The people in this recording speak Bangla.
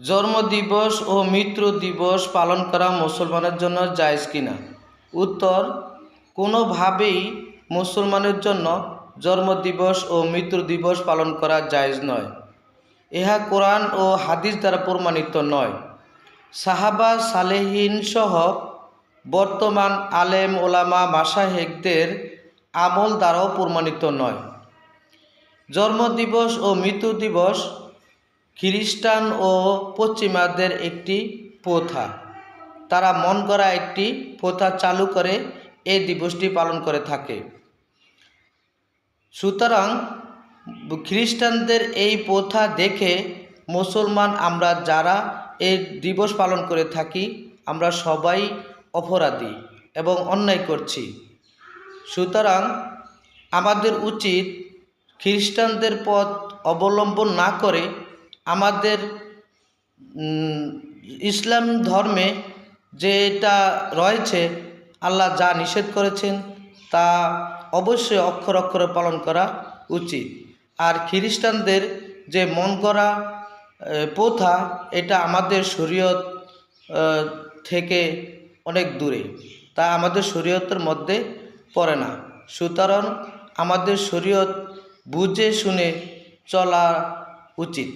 জন্মদিবস ও মৃত্যু দিবস পালন করা মুসলমানের জন্য জায়জ কিনা? উত্তর, কোনোভাবেই মুসলমানের জন্য জন্ম দিবস ও মৃত্যু দিবস পালন করা জায়জ নয়। ইহা কোরআন ও হাদিস দ্বারা প্রমাণিত নয়। সাহাবা সালেহীন সহ বর্তমান আলেম ওলামা মাসাহেকদের আমল দ্বারাও প্রমাণিত নয়। জন্ম দিবস ও মৃত্যু দিবস খ্রিস্টান ও পশ্চিমাদের একটি প্রথা। তারা মন করা একটি প্রথা চালু করে এই দিবসটি পালন করে থাকে। সুতরাং খ্রিস্টানদের এই প্রথা দেখে মুসলমান আমরা যারা এই দিবস পালন করে থাকি, আমরা সবাই অপরাধী এবং অন্যায় করছি। সুতরাং আমাদের উচিত খ্রিস্টানদের পথ অবলম্বন না করে আমাদের ইসলাম ধর্মে যেটা রয়েছে, আল্লাহ যা নিষেধ করেছেন তা অবশ্যই অক্ষর অক্ষরে পালন করা উচিত। আর খ্রিস্টানদের যে মন করা প্রথা, এটা আমাদের শরীয়ত থেকে অনেক দূরে। তা আমাদের শরীয়তের মধ্যে পড়ে না। সুতরাং আমাদের শরীয়ত বুঝে শুনে চলা উচিত।